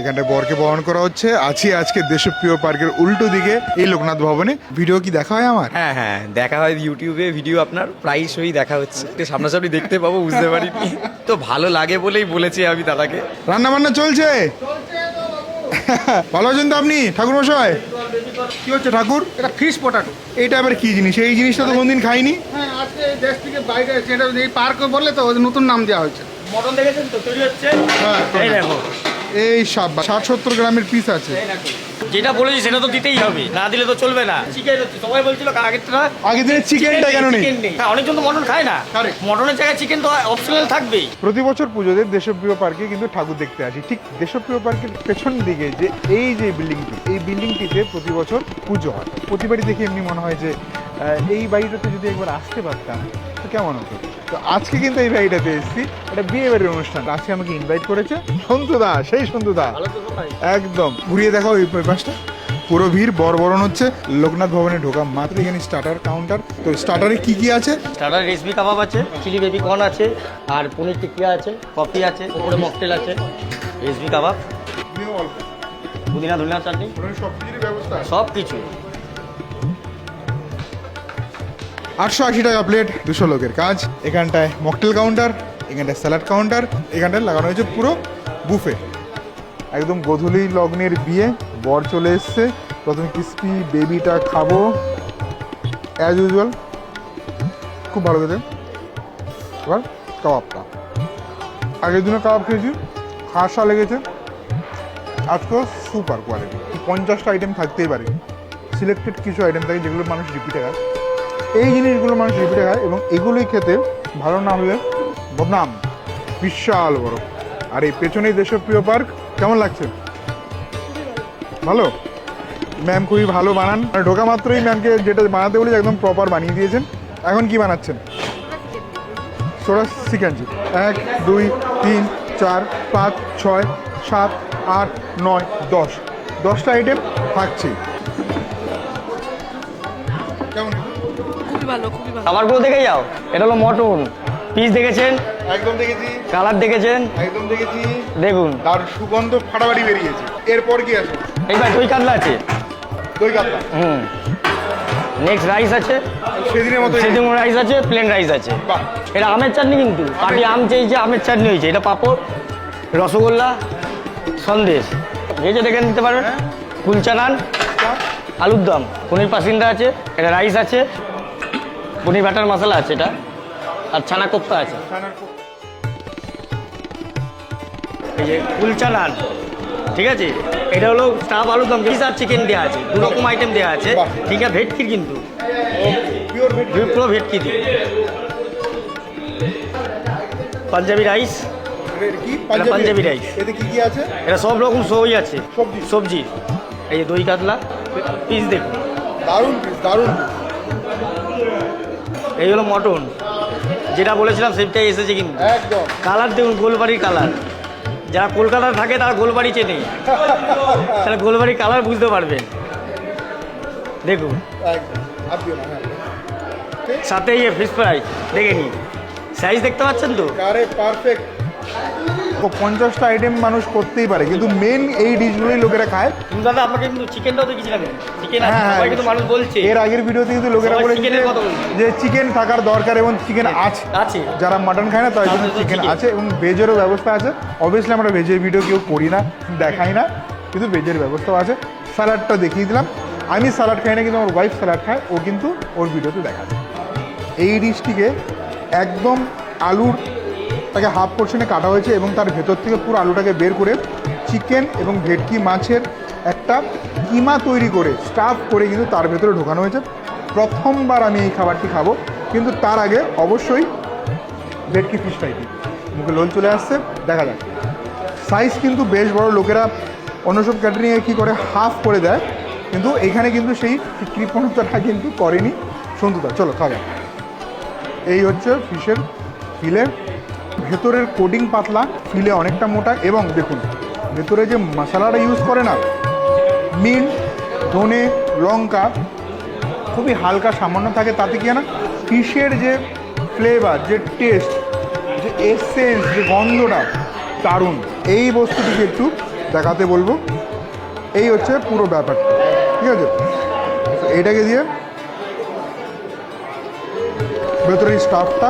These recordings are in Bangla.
এখানটায় বরকে বরণ করা হচ্ছে। আছি আজকে দেশপ্রিয় পার্কের উল্টো দিকে এই লোকনাথ ভবনে। ভিডিও কি দেখা হয় আমার? হ্যাঁ হ্যাঁ দেখা হয় ইউটিউবে ভিডিও আপনার প্রায়শই দেখা হচ্ছে। তো সামনাসামনি দেখতে পাবো বুঝতে পারিনি। তো ভালো লাগে বলেই বলেছি আমি দাদাকে। রান্না বান্না চলছে? ভালো আছেন তো আপনি ঠাকুর মশাই? কি হচ্ছে ঠাকুর? এটা ফিশ পটাটো এইটা আবার কি জিনিস? এই জিনিসটা তো কোনদিন খাইনি? হ্যাঁ আজকে এই দেশ থেকে বাইরে এসে এটা এই পার্ক বললে তো ওদের নতুন নাম দেওয়া হয়েছে। মটন দেখেছেন তো? তৈরি হচ্ছে। হ্যাঁ এই দেখো। এই সাত ষাট সত্তর গ্রামের পিস আছে। যেটা বলেছি সেটা তো দিতেই হবে না দিলে তো চলবে না। চিকেন সবাই বলছিল আগেরটা আগের দিনের চিকেনটা কেন নেই? হ্যাঁ, অনেকজন তো মটন খায় না. মটনের জায়গায় চিকেন তো অপশনাল থাকবেই। প্রতি বছর পুজোতে দেশপ্রিয় পার্কে কিন্তু ঠাকুর দেখতে আসি। ঠিক দেশপ্রিয় পার্কের পেছন দিকে যে এই যে বিল্ডিংটি এই বিল্ডিংটিতে প্রতি বছর পুজো হয়। প্রতিবারই দেখে এমনি মনে হয় যে আহ, এই বাড়িটাতে যদি একবার আসতে পারতাম তো কেমন হতো? তো আজকে কিন্তু এই বাড়িটাতে এসেছি। এটা বিয়ে বাড়ির অনুষ্ঠান। আজকে আমাকে ইনভাইট করেছে সন্তুদা সেই সন্তুদা একদম। ঘুরিয়ে দেখো ওই পাশটা। পুরো ভিড় বড় হচ্ছে। লোকনাথ ভবনে ঢোকা মাত্র এখানে স্টার্টার কাউন্টার তো স্টার্টারে কি কি আছে? স্টার্টার রেসমি কাবাব আছে চিলি বেবি কর্ন আছে আর পনির টিকিয়া আছে কফি আছে উপরে মকটেল আছে। রেসমি কাবাব। পুদিনা ধনিয়া চাটনি। সব কিছু আটশো আশি টাকা প্লেট দুশো লোকের কাজ। এখানটায় মকটেল কাউন্টার এখানটায় স্যালাড কাউন্টার এখানটায় লাগানো হয়েছে পুরো বুফে একদম গধূলি লগ্নের বিয়ে, বর চলে এসছে। প্রথমে ক্রিস্পি বেবিটা খাব অ্যাজ ইউজুয়াল খুব ভালো খেতে। এবার কাবাবটা আগের দিনে কাবাব খেয়েছি খাসা লেগেছে। আজকেও সুপার কোয়ালিটি পঞ্চাশটা আইটেম থাকতেই পারে। সিলেক্টেড কিছু আইটেম থাকে যেগুলো মানুষ রিপিটে খায়। এই জিনিসগুলো মানুষ রিপিটে খায় এবং এগুলোই খেতে ভালো না হলে বদনাম। বিশাল বড়। আর এই পেছনেই দেশপ্রিয় পার্ক, কেমন লাগছে? ভালো? ম্যাম খুবই ভালো বানান। আর ঢোকা মাত্রই ম্যামকে যেটা বানাতে বলি একদম প্রপার বানিয়ে দিয়েছেন। এখন কি বানাচ্ছেন? সোডা চিকেন চিপ এক, দুই, তিন, চার, পাঁচ, ছয়, সাত, আট, নয়, দশ। দশটা আইটেম থাকছে ভালো খুবই ভালো। খাবারগুলো দেখে যাও। এটা হলো মটন। পিস দেখেছেন? একদম দেখেছি। কালার দেখেছেন? একদম দেখেছি। দেখুন। তার সুগন্ধ ফাটাফাটি বেরিয়েছে। এরপর কি আছে এইবার দই কাতলা আছে? দই কাতলা। হুম। নেক্সট রাইস আছে? সেদিনের মতো সেদিন রাইস আছে প্লেন রাইস আছে। এটা আমের চাটনি কিন্তু। পাটি আম চেয়েছে আমের চাটনি হয়েছে। এটা পাঁপড় রসগোল্লা সন্দেশ। ভেজে দেখে নিতে পারবেন হ্যাঁ। কুলচা নান আলুর দম। পনির পাসিন্দা আছে এটা রাইস আছে। পনির বাটার মশলা আছে এটা আর ছানা কোপ্তা আছে। এই যে কুলচা নান ঠিক আছে? এটা হলো স্টাফ আলুর দম পিস আর চিকেন দেওয়া আছে দু রকম আইটেম দেওয়া আছে ঠিক আছে? ভেটকির কিন্তু। পিওর পুরো ভেটকি দিয়ে। পাঞ্জাবি রাইস। পাঞ্জাবি। rice। এতে কি কি আছে? এটা সব রকম সবই আছে। সবজি। সবজি। এই যে দই কাতলা পিস দেখুন। দারুণ পিস দারুণ piece। এই হলো মটন। যেটা বলেছিলাম সেটাই এসেছে কিন্তু। একদম। কালার দেখুন গোলবাড়ির কালার। যারা কলকাতায় থাকে তারা গোলবাড়ি চেনে। তারা গোলবাড়ির কালার বুঝতে পারবেন দেখুন। না সাথে ইয়ে ফিস ফ্রাই দেখে নিন। সাইজ দেখতে পাচ্ছেন তো? পারফেক্ট পঞ্চাশটা আইটেম মানুষ করতেই পারে কিন্তু মেন এই ডিশগুলোই লোকেরা খায়। দাদা আপনাকে কিন্তু চিকেনটাও দেখেছিলাম চিকেন হ্যাঁ, হ্যাঁ। কিন্তু মানুষ বলছে। এর আগের ভিডিওতে কিন্তু লোকেরা বলেছে যে- চিকেন থাকার দরকার এবং চিকেন আছে। আছে। যারা মাটন খায় না তাদের জন্য চিকেন আছে এবং ভেজেরও ব্যবস্থা আছে। অবভিয়াসলি আমরা ভেজের ভিডিও কেউ করি না দেখাই না কিন্তু ভেজের ব্যবস্থাও আছে। স্যালাডটা দেখিয়ে দিলাম। আমি স্যালাড খাই না কিন্তু আমার ওয়াইফ স্যালাড খায় ও কিন্তু ওর ভিডিওতে দেখাবে। এই ডিশটিকে একদম আলুর তাকে হাফ পোর্শনে কাটা হয়েছে এবং তার ভেতর থেকে পুরো আলুটাকে বের করে চিকেন এবং ভেটকি মাছের একটা কিমা তৈরি করে স্টাফ করে কিন্তু তার ভেতরে ঢোকানো হয়েছে। প্রথমবার আমি এই খাবারটি খাব, কিন্তু তার আগে অবশ্যই ভেটকি ফিশ দিই মুখে লোল চলে আসছে, দেখা যাক। সাইজ কিন্তু বেশ বড়, লোকেরা অন্য সব ক্যাটারিংয়ে কী করে হাফ করে দেয়, কিন্তু এখানে কিন্তু সেই কৃপণতাটা কিন্তু করেনি সন্তুদা চলো, খাওয়া এই হচ্ছে ফিশের ফিলে ভেতরের কোডিং পাতলা ফিলে অনেকটা মোটা এবং দেখুন, ভেতরে যে মশলাটা ইউজ করে না মিন্ট ধনে, লঙ্কা, খুবই হালকা সামান্য থাকে তাতে কি না ফিশের যে ফ্লেভার যে টেস্ট যে এসেন্স যে গন্ধটা দারুণ। এই বস্তুটিকে একটু দেখাতে বলব। এই হচ্ছে পুরো ব্যাপারটা, ঠিক আছে? এটাকে দিয়ে ভেতরের স্টাফটা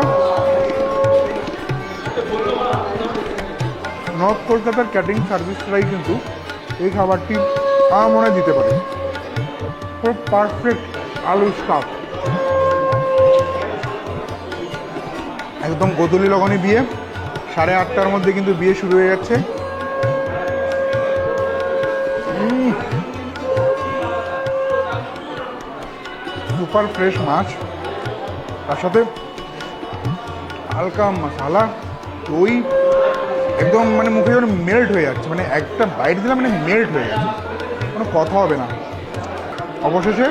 নর্থ কলকাতার ক্যাটারিং সার্ভিসটাই কিন্তু এই খাবারটি আমার মনে দিতে পারে। পুরো পারফেক্ট আলু স্টাফ একদম গোদলি লগনে বিয়ে। সাড়ে আটটার মধ্যে কিন্তু বিয়ে শুরু হয়ে যাচ্ছে। সুপার ফ্রেশ মাছ। তার সাথে হালকা মশালা, দই একদম মানে মুখে যেন মেল্ট হয়ে যাচ্ছে। মানে একটা বাইট দিলে মানে মেল্ট হয়ে যাচ্ছে। কোনো কথা হবে না। অবশেষে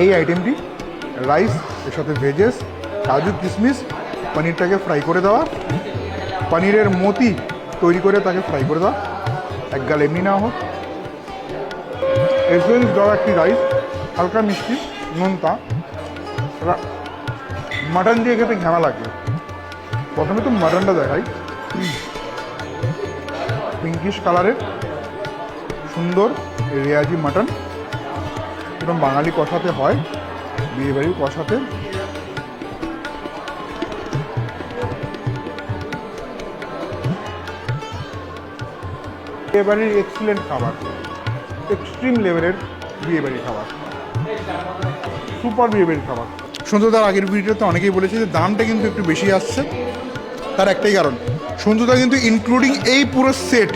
এই আইটেমটি রাইস এর সাথে ভেজেস কাজু কিশমিশ পনিরটাকে ফ্রাই করে দেওয়া। পনিরের মতি তৈরি করে তাকে ফ্রাই করে দেওয়া। এক গাল এমনি না হোক। এসেন্স দেওয়া একটি রাইস হালকা মিষ্টি, নোনতা। মাটন দিয়ে খেতে ঘেমা লাগবে প্রথমে তো মাটনটা দেখাই। পিঙ্কিশ কালারের সুন্দর রেয়াজি মাটন। এরকম বাঙালি কষাতে হয়, বিয়েবাড়ির কষাতে। বিয়েবাড়ির এক্সিলেন্ট খাবার এক্সট্রিম লেভেলের বিয়েবাড়ির খাবার। সুপার বিয়েবাড়ির খাবার। সন্ধ্যতার আগের ভিডিওতে অনেকেই বলেছে যে দামটা কিন্তু একটু বেশি আসছে। তার একটাই কারণ সন্ধ্যতা কিন্তু ইনক্লুডিং এই পুরো set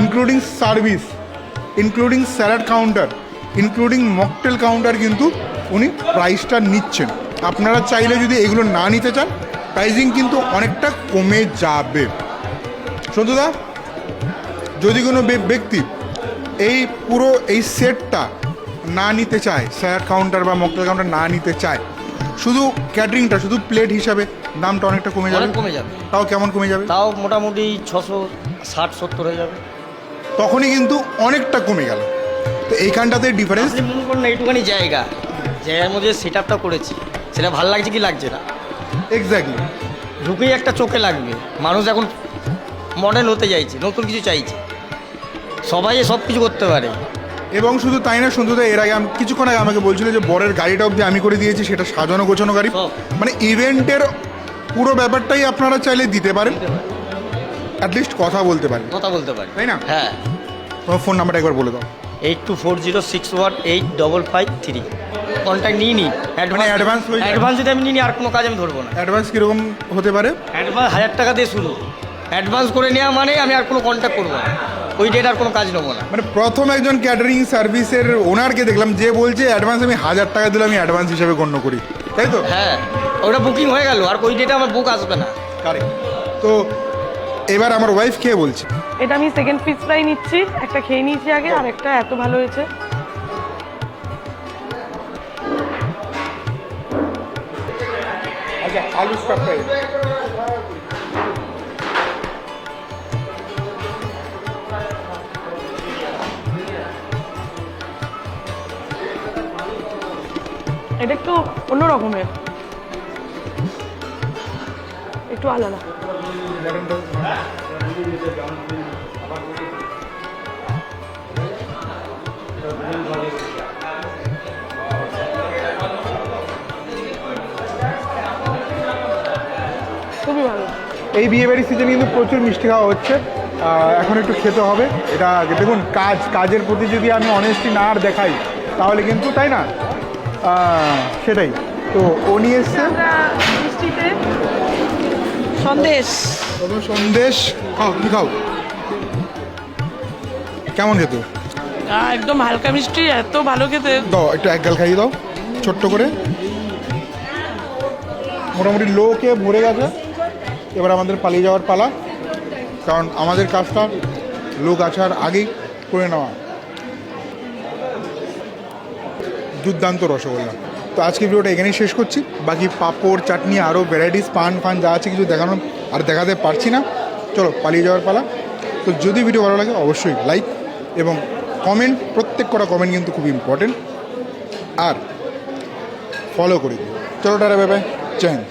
including service including salad counter including mocktail counter কিন্তু উনি প্রাইসটা নিচ্ছেন। আপনারা চাইলে যদি এগুলো না নিতে চান প্রাইজিং কিন্তু অনেকটা কমে যাবে। সন্তুদা যদি কোনো ব্যক্তি এই পুরো এই সেটটা না নিতে চায় স্যালাড কাউন্টার বা মকটেল কাউন্টার না নিতে চায়। শুধু ক্যাটারিংটা শুধু প্লেট হিসাবে দামটা অনেকটা কমে যাবে? কমে যাবে। তাও কেমন কমে যাবে? তাও মোটামুটি ছশো ষাট সত্তর হয়ে যাবে। তখনই কিন্তু অনেকটা কমে গেল। তো এইখানটাতে ডিফারেন্স মনে করুন না এইটুখানি জায়গা। জায়গার মধ্যে সেট আপটা করেছি। সেটা ভালো লাগছে কি লাগছে না? এক্স্যাক্টলি ঢুকেই একটা চোখে লাগবে। মানুষ এখন মডেল হতে চাইছে নতুন কিছু চাইছে। সবাই সব কিছু করতে পারে। এবং শুধু তাই না সন্ধ্যা এর আগে আমি কিছুক্ষণ আগে আমাকে বলছিল যে বরের গাড়িটা অবধি আমি করে দিয়েছি সেটা সাজানো গোছানো গাড়ি। মানে ইভেন্টের পুরো ব্যাপারটাই আপনারা চাইলে দিতে পারেন। অ্যাটলিস্ট কথা বলতে পারেন। কথা বলতে পারি তাই না? হ্যাঁ। তোমার ফোন নাম্বারটা একবার বলে দাও। Eight two four zero six one eight double five three. Contact নিই নি হয়ে অ্যাডভান্স যদি আমি নিই আর কোনো কাজ আমি ধরবো না। অ্যাডভান্স কীরকম হতে পারে? অ্যাডভান্স হাজার টাকা দিয়ে শুরু। অ্যাডভান্স করে নেওয়া মানে আমি আর কোনো কন্ট্যাক্ট করব না। ওই ডেট আর কোনো কাজ নেব না। মানে প্রথম একজন ক্যাটারিং সার্ভিসের ওনারকে দেখলাম যে বলছে অ্যাডভান্স আমি হাজার টাকা দিলে আমি অ্যাডভান্স হিসাবে গণ্য করি। তাই তো? হ্যাঁ ওটা বুকিং হয়ে গেল আর ওই ডেটে আমার বুক আসবে না। কারেক্ট তো এবার আমার ওয়াইফ খেয়ে বলছে? এটা আমি সেকেন্ড ফিস ফ্রাই নিচ্ছি একটা খেয়ে নিয়েছি আগে আর একটা এত ভালো হয়েছে। আচ্ছা আলু স্টাফটা এটা একটু অন্য রকমের একটু আলাদা। খুবই ভালো। এই বিয়েবাড়ি সিজনে কিন্তু প্রচুর মিষ্টি খাওয়া হচ্ছে। এখন একটু খেতে হবে। এটা দেখুন, কাজ, কাজের প্রতি যদি আমি অনেস্টি না আর দেখাই, তাহলে কিন্তু তাই না? সেটাই। তো ও নিয়ে এসছে সন্দেশ। সন্দেশ? খাও তুমি খাও? কেমন খেতে? একদম হালকা মিষ্টি এত ভালো খেতে। দাও একটু এক গাল খাইয়ে দাও ছোট্ট করে। মোটামুটি লোকে ভরে গেছে। এবার আমাদের পালিয়ে যাওয়ার পালা। কারণ আমাদের কাজটা লোক আসার আগেই করে নেওয়া। দুর্দান্ত রসগোল্লা। তো আজকে ভিডিওটা এখানেই শেষ করছি। বাকি পাঁপড়, চাটনি, আরও ভ্যারাইটিস পান, ফান যা আছে কিছু দেখানো আর দেখাতে পারছি না। চলো, পালিয়ে যাওয়ার পালা। তো যদি ভিডিও ভালো লাগে, অবশ্যই লাইক এবং কমেন্ট প্রত্যেক কটা কমেন্ট কিন্তু খুব ইম্পর্টেন্ট আর ফলো করে দিও। চলো, টাটা বাই বাই জয়।